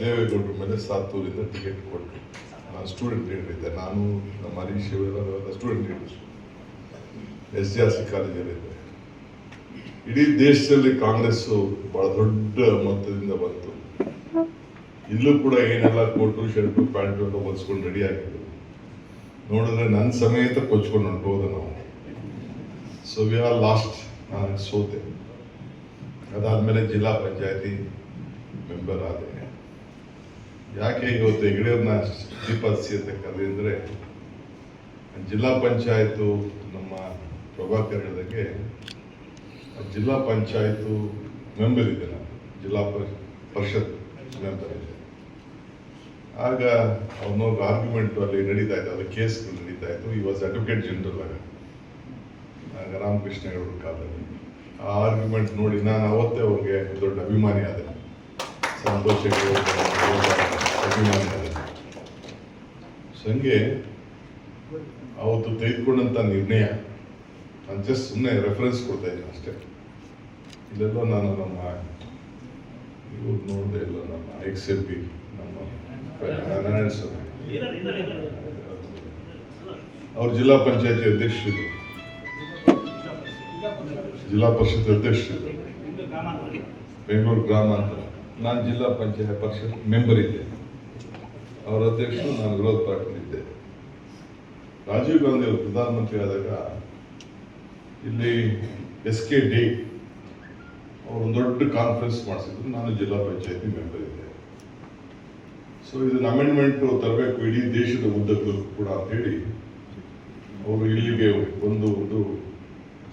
ದೇವೇಗೌಡರ ಮೇಲೆ ಸಾತ್ತೂರಿಂದ ಟಿಕೆಟ್ ಕೊಟ್ಟರು ನಾನು ಸ್ಟೂಡೆಂಟ್ ಇದ್ದೆ. ನಾನು ನಮ್ಮ ಹರೀಶ್ ಇವರೆಲ್ಲ student leaders S G R C ಕಾಲೇಜಲ್ಲಿದ್ದೆ ಇಡೀ ದೇಶದಲ್ಲಿ ಕಾಂಗ್ರೆಸ್ಸು ಬಹಳ ದೊಡ್ಡ ಮೊತ್ತದಿಂದ ಬಂತು. ಇಲ್ಲೂ ಕೂಡ ಏನೆಲ್ಲ ಕೋಟು ಶರ್ಟು ಪ್ಯಾಂಟು ಎಲ್ಲ ಹೊಲಿಸ್ಕೊಂಡು ರೆಡಿ ಆಗಿದ್ರು ನೋಡಿದ್ರೆ ನನ್ನ ಸಮೇತ ಕೊಚ್ಕೊಂಡು ಹೊಂಟೋದು ನಾವು. ಸೊ ವಿ ಆರ್ ಲಾಸ್ಟ್ ನಾನು ಸೋತೆ. ಅದಾದ್ಮೇಲೆ ಜಿಲ್ಲಾ ಪಂಚಾಯತಿ ಮೆಂಬರ್ ಆದೆ. ಯಾಕೆ ಇವತ್ತು ಹೆಗಡೆಯವ್ರನ್ನ ಶ್ರೀಪಾದಿಸಿ ಅಂತ ಕರೆದ್ರೆ ಜಿಲ್ಲಾ ಪಂಚಾಯತು ನಮ್ಮ ಪ್ರಭಾಕರ್ ಜಿಲ್ಲಾ ಪಂಚಾಯತು ಮೆಂಬರ್ ಇದೆ ನಾನು ಜಿಲ್ಲಾ ಪರಿ- ಪರಿಷತ್ ಮೆಂಬರ್ ಇದೆ. ಆಗ ಅವನೊಂದು ಆರ್ಗ್ಯುಮೆಂಟ್ ಅಲ್ಲಿ ನಡೀತಾ ಇತ್ತು, ಅದು ಕೇಸ್ಗಳು ನಡೀತಾ ಇತ್ತು. ಈ ವಾಸ್ ಅಡ್ವೊಕೇಟ್ ಜನರಲ್ ಆಗ. ಆಗ ರಾಮಕೃಷ್ಣ ಕಾಲದಲ್ಲಿ. ಆ ಆರ್ಗ್ಯುಮೆಂಟ್ ನೋಡಿ ನಾನು ಅವತ್ತೇ ಅವ್ರಿಗೆ ದೊಡ್ಡ ಅಭಿಮಾನಿ ಆದೆ. ಸಂತೋಷ ಹೆಗ್ಡೆ ಅವ್ರ ಅಭಿಮಾನಿ ಆದೆ ಸೊ ಹಂಗೆ ಅವತ್ತು ತೆಗೆದುಕೊಂಡಂಥ ನಿರ್ಣಯ. ನಾನು ಜಸ್ಟ್ ಸುಮ್ಮನೆ ರೆಫರೆನ್ಸ್ ಕೊಡ್ತಾ ಇದ್ದೀನಿ ಅಷ್ಟೇ. ಇಲ್ಲೆಲ್ಲ ನಾನು ನಮ್ಮ ಇವ್ರು ನೋಡಿದೆ ಇಲ್ಲ ನಮ್ಮ ಎಕ್ಸ್ ಎಲ್ ಪಿ ನಮ್ಮ ನಾರಾಯಣ ಸ್ವಾಮಿ ಅವ್ರ ಜಿಲ್ಲಾ ಪಂಚಾಯತಿ ಅಧ್ಯಕ್ಷರು. ಜಿಲ್ಲಾ ಪರಿಷತ್ ಅಧ್ಯಕ್ಷರು. ಬೆಂಗಳೂರು ಗ್ರಾಮಾಂತರ ನಾನು ಜಿಲ್ಲಾ ಪಂಚಾಯತ್ ಪರಿಷತ್ ಮೆಂಬರ್ ಇದ್ದೆ. ಅವರ ಅಧ್ಯಕ್ಷರು ನಾನು ವಿರೋಧ ಪಾರ್ಟಿಲಿದ್ದೆ ರಾಜೀವ್ ಗಾಂಧಿ ಅವರು ಪ್ರಧಾನಮಂತ್ರಿ ಆದಾಗ ಇಲ್ಲಿ ಎಸ್ ಕೆ ಡಿ ಅವರು ದೊಡ್ಡ ಕಾನ್ಫರೆನ್ಸ್ ಮಾಡಿಸಿದ್ರು. ನಾನು ಜಿಲ್ಲಾ ಪಂಚಾಯತಿ ಮೆಂಬರ್ ಇದ್ದೆ. ಸೊ ಇದನ್ನ ಅಮೆಂಡ್ಮೆಂಟ್ ತರಬೇಕು. ಇಡೀ ದೇಶದ ಉದ್ದಕ್ಕೂ ಕೂಡ ಅಂತ ಹೇಳಿ ಅವರು ಇಲ್ಲಿಗೆ ಒಂದು ಒಂದು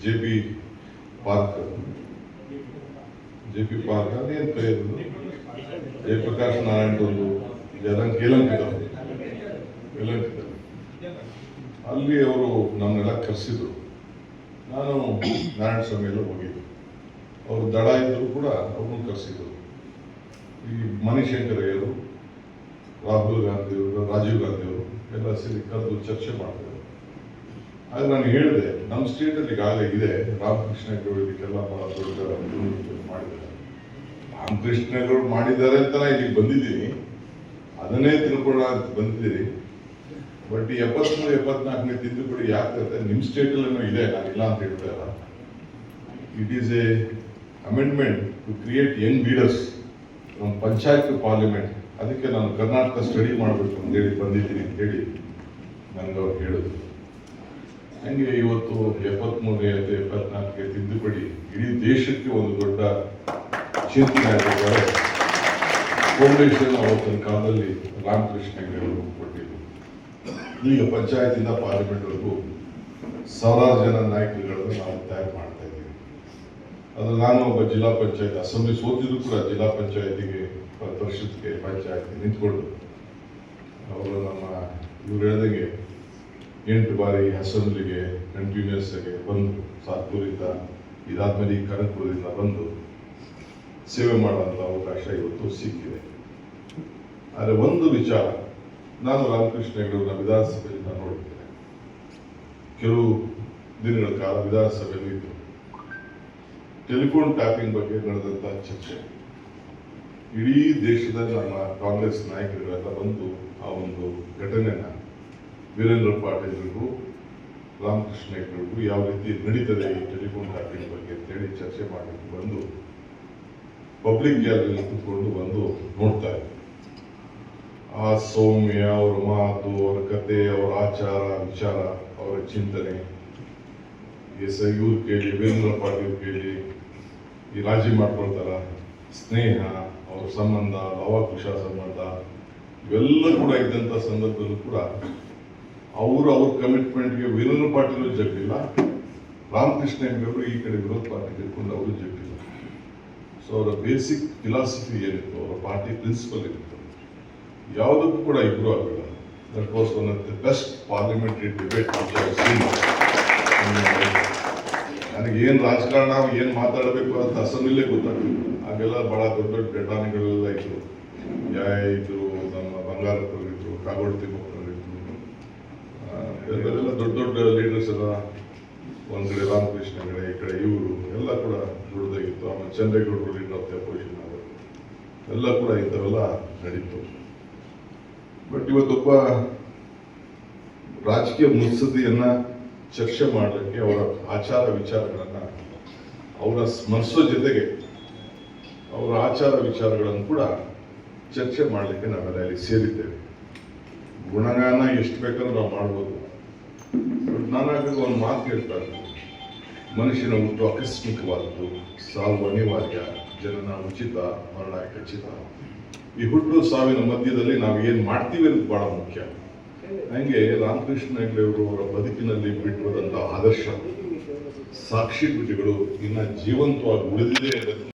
J P park, J P park, ಅದೇನು ಕರೆಯೋದು ಜಯಪ್ರಕಾಶ್ ನಾರಾಯಣ್ ಒಂದು ಯಲಂಕಿತ ಯಲಂಕಿತ ಅಲ್ಲಿ ಅವರು ನನ್ನೆಲ್ಲ ಕರೆಸಿದ್ರು. ನಾನು ನಾರಾಯಣ ಸ್ವಾಮಿ ಎಲ್ಲ ಹೋಗಿದ್ದೆ. ಅವರು ದಡ ಇದ್ರು ಕೂಡ ಅವ್ರನ್ನ ಕರೆಸಿದ್ರು. ಈ ಮಣಿಶಂಕರಯ್ಯರು ರಾಹುಲ್ ಗಾಂಧಿ ಅವರು, ರಾಜೀವ್ ಗಾಂಧಿ ಅವರು ಎಲ್ಲ ಸೇರಿ ಕರೆದು ಚರ್ಚೆ ಮಾಡಿದ್ರು. ಆಗ ನಾನು ಹೇಳಿದೆ, ನಮ್ಮ ಸ್ಟೇಟಲ್ಲಿ ಈಗಾಗಲೇ ಇದೆ, ರಾಮಕೃಷ್ಣ ಇದಕ್ಕೆಲ್ಲ ಬಹಳ ದೊಡ್ಡ ಮಾಡಿದ್ದಾರೆ. ರಾಮಕೃಷ್ಣ ಹೆಗಡೆ ಮಾಡಿದ್ದಾರೆ ಅಂತ ನಾನು ಇಲ್ಲಿಗೆ ಬಂದಿದ್ದೀನಿ. ಅದನ್ನೇ ತಿಳ್ಕೊಳ್ಳ ಅಂತ ಬಂದಿದ್ದೀನಿ ಬಟ್ ಎಪ್ಪತ್ಮೂರು, ಎಪ್ಪತ್ನಾಲ್ಕನೇ ತಿದ್ದುಪಡಿ ಯಾಕೆ ನಿಮ್ಮ ಸ್ಟೇಟಲ್ಲೂ ಇದೆ ನಾನು ಇಲ್ಲ ಅಂತ ಹೇಳ್ತಾ ಇಲ್ಲ it is a amendment to create young leaders ನಮ್ಮ ಪಂಚಾಯತ್ ಪಾರ್ಲಿಮೆಂಟ್ ಅದಕ್ಕೆ ನಾನು ಕರ್ನಾಟಕ ಸ್ಟಡಿ ಮಾಡಬೇಕು ಅಂತ ಹೇಳಿ ಬಂದಿದ್ದೀನಿ ಅಂತ ಹೇಳಿ ನನಗೆ ಅವ್ರು ಹೇಳಿದ್ರು ಹಂಗೆ ಇವತ್ತು ಎಪ್ಪತ್ಮೂರನೇ ಅಥವಾ ಎಪ್ಪತ್ನಾಲ್ಕನೇ ತಿದ್ದುಪಡಿ ಇಡೀ ದೇಶಕ್ಕೆ ಒಂದು ದೊಡ್ಡ ಚಿಂತನೆ ಆಗಿದ್ದಾರೆ ಫೌಂಡೇಶನ್ ಅವತ್ತಿನ ಕಾಲದಲ್ಲಿ ರಾಮಕೃಷ್ಣ ಕೊಟ್ಟಿದ್ದರು ಅವರು ಕೊಟ್ಟಿದ್ರು ಈಗ ಪಂಚಾಯತಿಂದ ಪಾರ್ಲಿಮೆಂಟ್ವರೆಗೂ ಸಾವಿರಾರು ಜನ ನಾಯಕರುಗಳನ್ನು ನಾವು ತಯಾರು ಮಾಡ್ತಾ ಇದ್ದೀವಿ. ಅದು ನಾನು ಒಬ್ಬ ಜಿಲ್ಲಾ ಪಂಚಾಯತ್, ಅಸೆಂಬ್ಲಿ ಸೋತಿದ್ರು ಕೂಡ ಜಿಲ್ಲಾ ಪಂಚಾಯತಿಗೆ ಪರಿಷತ್ಗೆ ಪಂಚಾಯತ್ ನಿಂತ್ಕೊಂಡು ಅವರು ನಮ್ಮ, ಇವ್ರು ಹೇಳ್ದಂಗೆ ಎಂಟು ಬಾರಿ ಅಸೆಂಬ್ಲಿಗೆ ಕಂಟಿನ್ಯೂಸ್ ಆಗಿ ಬಂದು ಸಾತ್ಪುರಿಂದ ಇದಾದ್ಮೇಲೆ ಈ ಕನಕಪುರದಿಂದ ಬಂದು ಸೇವೆ ಮಾಡುವಂಥ ಅವಕಾಶ ಇವತ್ತು ಸಿಕ್ಕಿದೆ. ಆದರೆ ಒಂದು ವಿಚಾರ, ನಾನು ರಾಮಕೃಷ್ಣ ಹೆಗಡೆಯವ್ರನ್ನ ವಿಧಾನಸಭೆಯಲ್ಲಿ ನಾನು ನೋಡಿದ್ದೇನೆ. ಕೆಲವು ದಿನಗಳ ಕಾಲ ವಿಧಾನಸಭೆಯಲ್ಲಿ ಇದ್ದರು ಟೆಲಿಫೋನ್ ಟ್ಯಾಪಿಂಗ್ ಬಗ್ಗೆ ನಡೆದಂಥ ಚರ್ಚೆ. ಇಡೀ ದೇಶದ ನಮ್ಮ ಕಾಂಗ್ರೆಸ್ ನಾಯಕರುಗಳೆಲ್ಲ ಬಂದು ಆ ಒಂದು ಘಟನೆನ ವೀರೇಂದ್ರ ಪಾಟೀಲ್ರಿಗೂ, ರಾಮಕೃಷ್ಣ ಹೆಗಡೆಗೂ ಯಾವ ರೀತಿ ನಡೀತದೆ ಈ ಟೆಲಿಫೋನ್ ಟ್ಯಾಪಿಂಗ್ ಬಗ್ಗೆ ಅಂತೇಳಿ ಚರ್ಚೆ ಮಾಡಲಿಕ್ಕೆ ಬಂದು ಪಬ್ಲಿಕ್ ಗ್ಯಾಲರಿಯಲ್ಲಿ ಕೂತ್ಕೊಂಡು ಬಂದು ನೋಡ್ತಾ ಆ ಸೌಮ್ಯ, ಅವರ ಮಾತು, ಅವರ ಕತೆ, ಅವರ ಆಚಾರ, ವಿಚಾರ, ಅವರ ಚಿಂತನೆ. ಎಸ್ ಇವ್ರು ಕೇಳಿ, ವೀರೇಂದ್ರ ಪಾಟೀಲ್ ಕೇಳಿ, ಈ ರಾಜಿ ಮಾಡ್ಕೊಳ್ತಾರ ಸ್ನೇಹ, ಅವ್ರ ಸಂಬಂಧ ಭಾವಕುಶ ಸಂಬಂಧ, ಇವೆಲ್ಲ ಕೂಡ ಇದ್ದಂಥ ಸಂದರ್ಭದಲ್ಲೂ ಕೂಡ ಅವರು ಅವ್ರ ಕಮಿಟ್ಮೆಂಟ್ಗೆ ವೀರೇಂದ್ರ ಪಾಟೀಲ್ ಜಗ್ಗಿಲ್ಲ. ರಾಮಕೃಷ್ಣ ಹೆಗಡೆಯವರು ಈ ಕಡೆ ವಿರೋಧ ಪಾರ್ಟಿ ಇಟ್ಕೊಂಡು ಅವರು ಜಗ್ಲಿಲ್ಲ ಸೊ ಅವರ ಬೇಸಿಕ್ ಫಿಲಾಸಫಿ ಏನಿತ್ತು, ಅವರ ಪಾರ್ಟಿ ಪ್ರಿನ್ಸಿಪಲ್ ಏನಿತ್ತು, ಯಾವುದಕ್ಕೂ ಕೂಡ ಇಬ್ರು ಆಗಿಲ್ಲ. That was one of the best parliamentary debate ನನಗೆ ಏನು ರಾಜಕಾರಣ, ಏನು ಮಾತಾಡಬೇಕು ಅಂತ ಅಸೆಂಬ್ಲಿಲೇ ಗೊತ್ತಾಗ್ತಿತ್ತು ಆಗೆಲ್ಲ ಭಾಳ ದೊಡ್ಡ ದೊಡ್ಡ ಘಟನೆಗಳೆಲ್ಲ ಇದ್ರು ಯಾ ಇದ್ರು ನಮ್ಮ ಬಂಗಾರಪ್ಪರಿದ್ರು, ಕಾಗೋಡ್ ಕಾಗೋಡು ಎಲ್ಲ ದೊಡ್ಡ ದೊಡ್ಡ ಲೀಡರ್ಸ್ ಎಲ್ಲ, ಒಂದು ಕಡೆ ರಾಮಕೃಷ್ಣ ಕಡೆ ಈ ಕಡೆ ಇವರು, ಎಲ್ಲ ಕೂಡ ದೊಡ್ಡದಾಗಿತ್ತು ಆಮೇಲೆ ಚಂದ್ರೇಗೌಡರು ಲೀಡರ್ ಆಫ್ ದಿ ಅಪೋಸಿಷನ್ ಆದರು ಎಲ್ಲ ಕೂಡ ಇಂಥವೆಲ್ಲ ನಡೀತು. ಬಟ್ ಇವತ್ತೊಬ್ಬ ರಾಜಕೀಯ ಮುತ್ಸದಿಯನ್ನು ಚರ್ಚೆ ಮಾಡಲಿಕ್ಕೆ ಅವರ ಆಚಾರ ವಿಚಾರಗಳನ್ನ ಅವರ ಸ್ಮರಿಸೋ ಜೊತೆಗೆ ಅವರ ಆಚಾರ ವಿಚಾರಗಳನ್ನು ಕೂಡ ಚರ್ಚೆ ಮಾಡಲಿಕ್ಕೆ ನಾವೆಲ್ಲ ಇಲ್ಲಿ ಸೇರಿದ್ದೇವೆ. ಗುಣಗಾನ ಎಷ್ಟು ಬೇಕಾದ್ರೂ ನಾವು ಮಾಡ್ಬೋದು. ಬಟ್ ನಾನಾಗ ಒಂದು ಮಾತು ಹೇಳ್ತಾ ಇದ್ದೀನಿ. ಮನುಷ್ಯನ ಹುಟ್ಟು ಆಕಸ್ಮಿಕವಾದದ್ದು ಸಾವು ಅನಿವಾರ್ಯ ಜನನ ಉಚಿತ ಮರಣ ಖಚಿತ ಈ ಹುಟ್ಟು ಸಾವಿನ ಮಧ್ಯದಲ್ಲಿ ನಾವು ಏನು ಮಾಡ್ತೀವಿ ಅನ್ನೋದು ಬಹಳ ಮುಖ್ಯ. ಹಂಗೆ ರಾಮಕೃಷ್ಣ ಹೆಗ್ಡೆ ಅವರು ಬದುಕಿನಲ್ಲಿ ಬಿಟ್ಟಿರುವಂತಹ ಆದರ್ಶ. ಸಾಕ್ಷಿ ಕೃತಿಗಳು ಇನ್ನ ಜೀವಂತವಾಗಿ ಉಳಿದಿದೆ